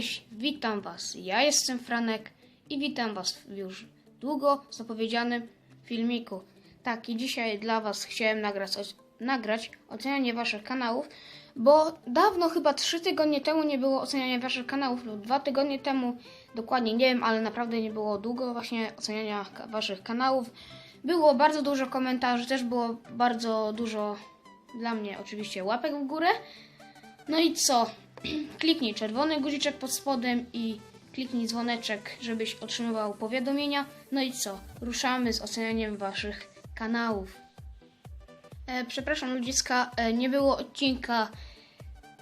Cześć, witam Was. Ja jestem Franek i witam Was już długo zapowiedzianym filmiku. Tak, i dzisiaj dla Was chciałem nagrać, nagrać ocenianie Waszych kanałów, bo dawno, chyba 3 tygodnie temu nie było oceniania Waszych kanałów, lub 2 tygodnie temu, dokładnie nie wiem, ale naprawdę nie było długo właśnie oceniania Waszych kanałów. Było bardzo dużo komentarzy, też było bardzo dużo dla mnie oczywiście łapek w górę. No i co? Kliknij czerwony guziczek pod spodem i kliknij dzwoneczek, żebyś otrzymywał powiadomienia. No i co? Ruszamy z ocenianiem Waszych kanałów. E, przepraszam ludziska, e, nie było odcinka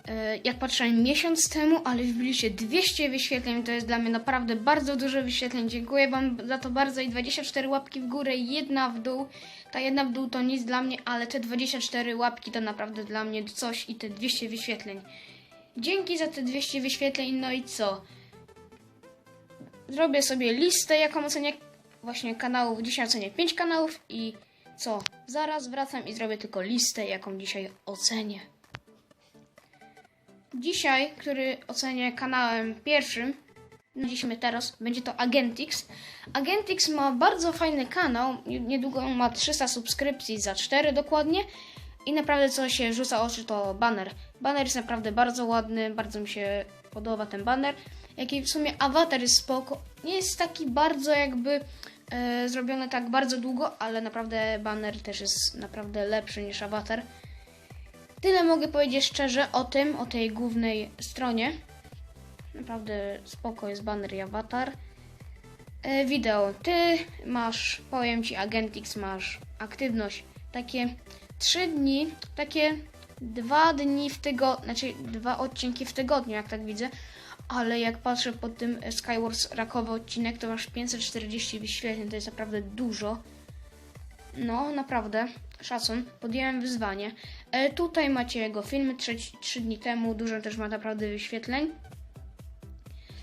e, jak patrzyłem miesiąc temu, ale wbiliście 200 wyświetleń, to jest dla mnie naprawdę bardzo dużo wyświetleń. Dziękuję Wam za to bardzo i 24 łapki w górę jedna w dół. Ta jedna w dół to nic dla mnie, ale te 24 łapki to naprawdę dla mnie coś i te 200 wyświetleń. Dzięki za te 200 wyświetleń, no i co? Zrobię sobie listę, jaką ocenię właśnie kanałów. Dzisiaj ocenię 5 kanałów i co? Zaraz wracam i zrobię tylko listę, jaką dzisiaj ocenię. Dzisiaj, który ocenię kanałem pierwszym, Dziśmy teraz, będzie to Agentix. Agentix ma bardzo fajny kanał, niedługo ma 300 subskrypcji, za 4 dokładnie. I naprawdę co się rzuca oczy to banner. Banner jest naprawdę bardzo ładny, bardzo mi się podoba ten banner. Jak i w sumie awatar jest spoko. Nie jest taki bardzo jakby e, zrobiony tak bardzo długo, ale naprawdę banner też jest naprawdę lepszy niż awatar. Tyle mogę powiedzieć szczerze o tym, o tej głównej stronie. Naprawdę spoko jest banner i awatar. E, wideo. Ty masz, powiem ci, Agentix, masz aktywność takie 3 dni, takie dwa dni w tygodniu, znaczy dwa odcinki w tygodniu, jak tak widzę. Ale jak patrzę pod tym Skywars rakowy odcinek, to masz 540 wyświetleń, to jest naprawdę dużo. No, naprawdę, szacun, podjąłem wyzwanie. E, tutaj macie jego filmy 3 dni temu, dużo też ma naprawdę wyświetleń.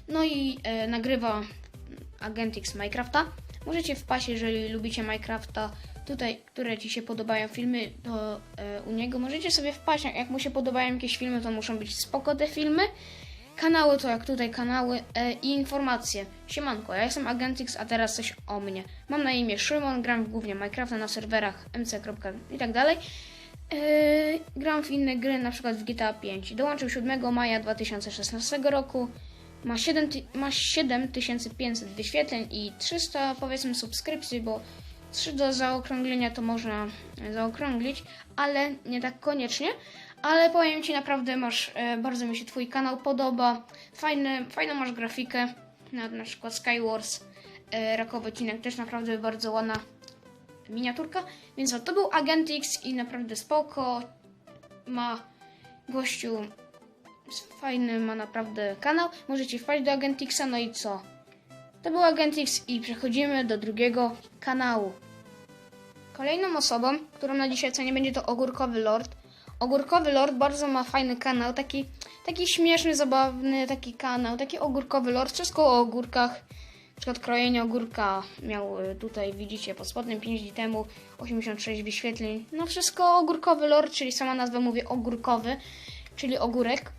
No i e, nagrywa Agentix Minecrafta. Możecie wpaść, jeżeli lubicie Minecrafta, tutaj, które Ci się podobają filmy, to e, u niego możecie sobie wpaść. Jak mu się podobają jakieś filmy, to muszą być spoko te filmy. Kanały to jak tutaj kanały e, i informacje. Siemanko, ja jestem Agentix, a teraz coś o mnie. Mam na imię Szymon, gram w głównie Minecrafta na serwerach mc. i tak dalej. E, gram w inne gry, na przykład w GTA 5. Dołączył 7 maja 2016 roku. Ma 7, ty- ma 7500 wyświetleń i 300 powiedzmy subskrypcji, bo 3 do zaokrąglenia to można zaokrąglić, ale nie tak koniecznie. Ale powiem Ci naprawdę masz, e, bardzo mi się Twój kanał podoba. Fajny, fajną masz grafikę, na, na przykład Skywars, e, rakowy odcinek też naprawdę bardzo ładna miniaturka. Więc to był Agent X i naprawdę spoko. Ma gościu fajny, ma naprawdę kanał. Możecie wpaść do Agentixa, no i co? To był Agentix i przechodzimy do drugiego kanału. Kolejną osobą, którą na dzisiaj cenię, będzie to Ogórkowy Lord. Ogórkowy Lord bardzo ma fajny kanał, taki, taki śmieszny, zabawny taki kanał, taki Ogórkowy Lord, wszystko o ogórkach. Na przykład krojenie ogórka miał y, tutaj, widzicie, pod spodem 5 dni temu 86 wyświetleń. No wszystko Ogórkowy Lord, czyli sama nazwa mówię ogórkowy, czyli ogórek.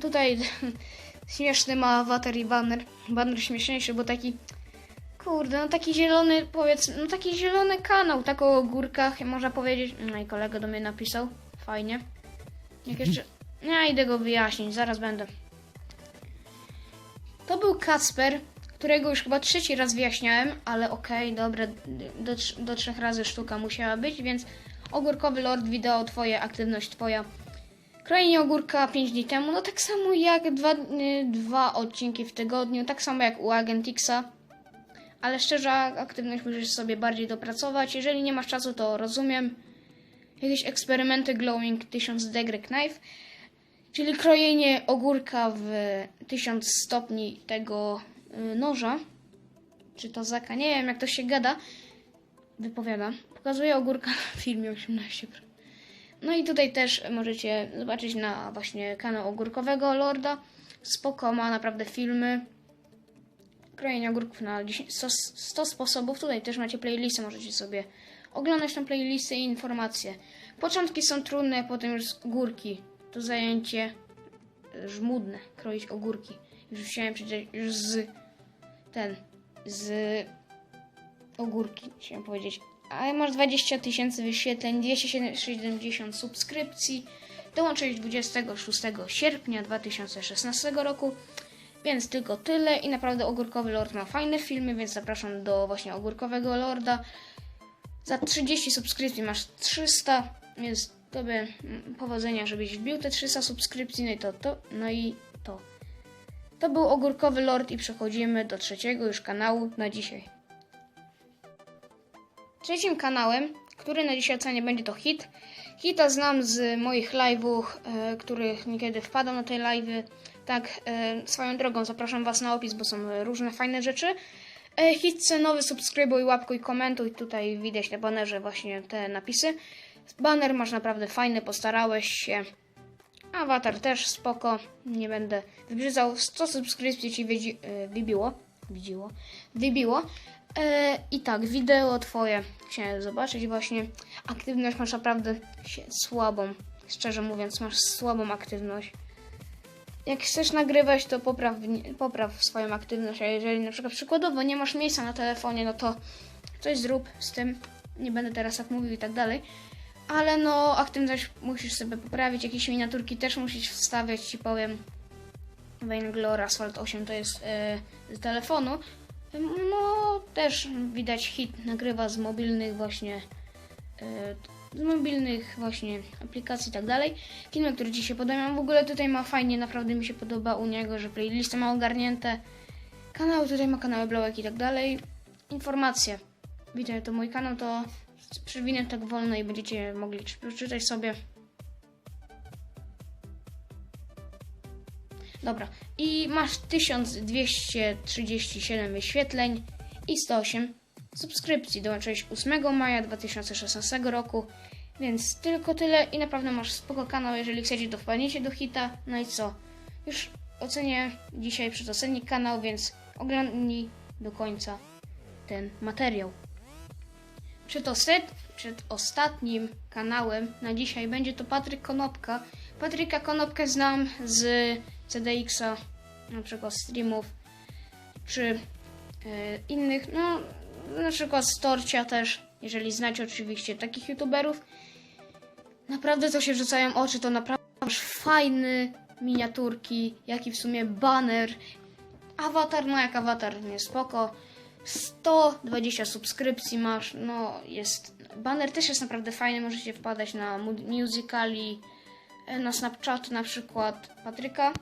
Tutaj śmieszny ma awatar i banner. Banner śmieszniejszy, bo taki Kurde, no taki zielony, powiedz, no taki zielony kanał, tak o ogórkach, można powiedzieć. No i kolega do mnie napisał, fajnie. Jak jeszcze, ja idę go wyjaśnić, zaraz będę. To był Kacper, którego już chyba trzeci raz wyjaśniałem, ale okej, dobra, do, do trzech razy sztuka musiała być, więc ogórkowy lord wideo, twoje, aktywność twoja. Krojenie ogórka 5 dni temu, no tak samo jak dwa, y, dwa odcinki w tygodniu, tak samo jak u Agentixa ale szczerze aktywność musisz sobie bardziej dopracować. Jeżeli nie masz czasu, to rozumiem. Jakieś eksperymenty Glowing 1000 Degree Knife, czyli krojenie ogórka w 1000 stopni tego y, noża, czy to zaka, nie wiem jak to się gada, wypowiada. Pokazuje ogórka w filmie 18. No i tutaj też możecie zobaczyć na właśnie kanał ogórkowego Lorda. Spoko, ma naprawdę filmy krojenia ogórków na 10, 100, 100 sposobów. Tutaj też macie playlistę, możecie sobie oglądać tą playlistę i informacje. Początki są trudne, potem już górki. To zajęcie e, żmudne, kroić ogórki. Już chciałem przecież już z ten, z ogórki, chciałem powiedzieć. A masz 20 tysięcy wyświetleń, 270 subskrypcji. Dołączyłeś 26 sierpnia 2016 roku. Więc tylko tyle i naprawdę Ogórkowy Lord ma fajne filmy, więc zapraszam do właśnie Ogórkowego Lorda. Za 30 subskrypcji masz 300, więc tobie mm, powodzenia, żebyś wbił te 300 subskrypcji, no i to, to, no i to. To był Ogórkowy Lord i przechodzimy do trzeciego już kanału na dzisiaj. Trzecim kanałem, który na dzisiaj ocenie będzie to Hit. Hita znam z moich live'ów, e, których niekiedy wpadam na te live'y. Tak, e, swoją drogą zapraszam Was na opis, bo są różne fajne rzeczy. E, Hitce nowy, subskrybuj, łapkuj, komentuj. Tutaj widać na banerze właśnie te napisy. Baner masz naprawdę fajny, postarałeś się. Awatar też spoko, nie będę wybrzydzał. 100 subskrypcji ci wiedzi, e, wybiło. Widziło. Wybiło. E, I tak, wideo twoje chciałem zobaczyć właśnie. Aktywność masz naprawdę słabą. Szczerze mówiąc, masz słabą aktywność. Jak chcesz nagrywać, to popraw, popraw swoją aktywność, a jeżeli na przykład przykładowo nie masz miejsca na telefonie, no to coś zrób z tym. Nie będę teraz tak mówił i tak dalej. Ale no, aktywność musisz sobie poprawić, jakieś miniaturki też musisz wstawiać, ci powiem. Vainglory Asphalt 8 to jest e, z telefonu. No, też widać hit nagrywa z mobilnych właśnie e, z mobilnych właśnie aplikacji i tak dalej. Filmy, które Ci się podobają. W ogóle tutaj ma fajnie, naprawdę mi się podoba u niego, że playlisty ma ogarnięte. Kanały, tutaj ma kanały Blałek i tak dalej. Informacje. Widzę, to mój kanał, to przewinę tak wolno i będziecie mogli przeczytać sobie. Dobra. I masz 1237 wyświetleń i 108 subskrypcji. Dołączyłeś 8 maja 2016 roku, więc tylko tyle i naprawdę masz spoko kanał, jeżeli chcecie to wpadniecie do hita. No i co? Już ocenię dzisiaj przedocennik kanał, więc oglądnij do końca ten materiał. Przed, ostat... przed ostatnim kanałem na dzisiaj będzie to Patryk Konopka. Patryka Konopkę znam z CDX-a, na przykład streamów, czy e, innych, no na przykład z Torcia też, jeżeli znacie oczywiście takich youtuberów. Naprawdę to się rzucają oczy, to naprawdę masz fajny miniaturki, jak i w sumie banner. Awatar, no jak awatar, nie spoko. 120 subskrypcji masz, no jest. Banner też jest naprawdę fajny, możecie wpadać na Mu- Musicali, e, na Snapchat na przykład Patryka.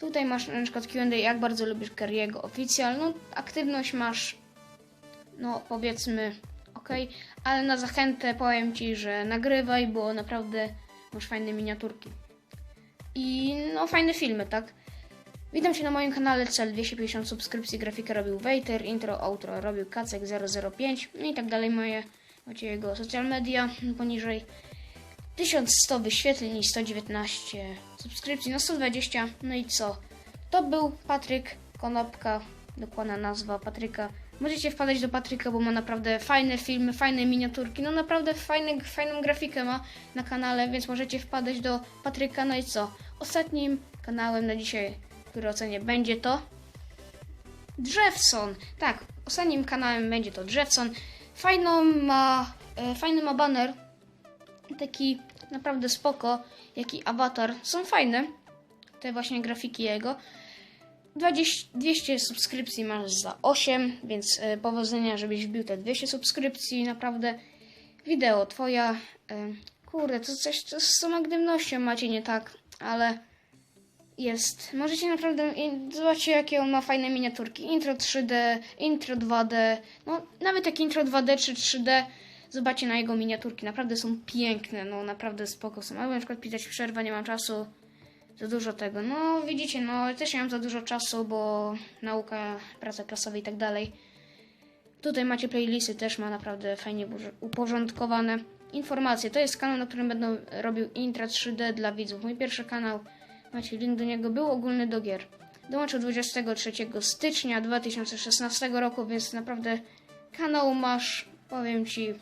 Tutaj masz na przykład Q&A, jak bardzo lubisz Kariego oficjal. No, aktywność masz, no powiedzmy, ok, ale na zachętę powiem Ci, że nagrywaj, bo naprawdę masz fajne miniaturki. I no, fajne filmy, tak? Witam Cię na moim kanale Cel 250 subskrypcji, grafikę robił Waiter, intro, outro robił Kacek 005 no i tak dalej moje, macie jego social media poniżej. 1100 wyświetleń i 119 subskrypcji, no 120, no i co? To był Patryk Konopka, dokładna nazwa Patryka. Możecie wpadać do Patryka, bo ma naprawdę fajne filmy, fajne miniaturki, no naprawdę fajną grafikę ma na kanale, więc możecie wpadać do Patryka, no i co? Ostatnim kanałem na dzisiaj, który ocenię, będzie to Drzewson. Tak, ostatnim kanałem będzie to Drzewson. Fajną ma, e, fajny ma banner, taki naprawdę spoko, jaki awatar. Są fajne te właśnie grafiki jego. 20, 200 subskrypcji masz za 8, więc e, powodzenia, żebyś wbił te 200 subskrypcji. Naprawdę wideo twoja. E, kurde, to coś to z tą macie nie tak, ale jest. Możecie naprawdę zobaczcie, jakie on ma fajne miniaturki. Intro 3D, intro 2D, no nawet jak intro 2D czy 3D. Zobaczcie na jego miniaturki, naprawdę są piękne, no naprawdę spoko są. Ale na przykład pisać przerwa, nie mam czasu, za dużo tego. No widzicie, no też nie mam za dużo czasu, bo nauka, praca klasowa i tak dalej. Tutaj macie playlisty, też ma naprawdę fajnie uporządkowane informacje. To jest kanał, na którym będę robił intra 3D dla widzów. Mój pierwszy kanał, macie link do niego, był ogólny do gier. Dołączył 23 stycznia 2016 roku, więc naprawdę kanał masz, powiem Ci,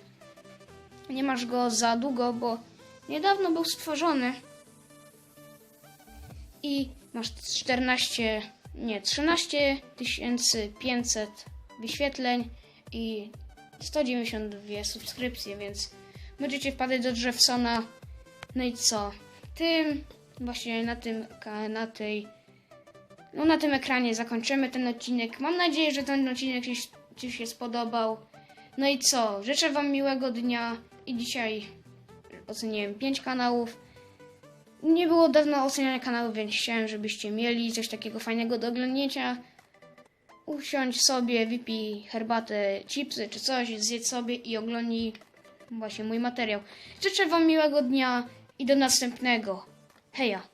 nie masz go za długo, bo niedawno był stworzony. I Masz 14, nie, 13 500 wyświetleń i 192 subskrypcje, więc będziecie wpadać do Drzewsona. No i co? Tym właśnie na tym, na tej, no na tym ekranie zakończymy ten odcinek. Mam nadzieję, że ten odcinek ci, ci się spodobał. No i co? Życzę Wam miłego dnia i dzisiaj oceniłem 5 kanałów. Nie było dawno oceniania kanału, więc chciałem, żebyście mieli coś takiego fajnego do oglądnięcia. Usiądź sobie, wypij herbatę, chipsy czy coś, zjedz sobie i oglądnij właśnie mój materiał. Życzę Wam miłego dnia i do następnego. Heja!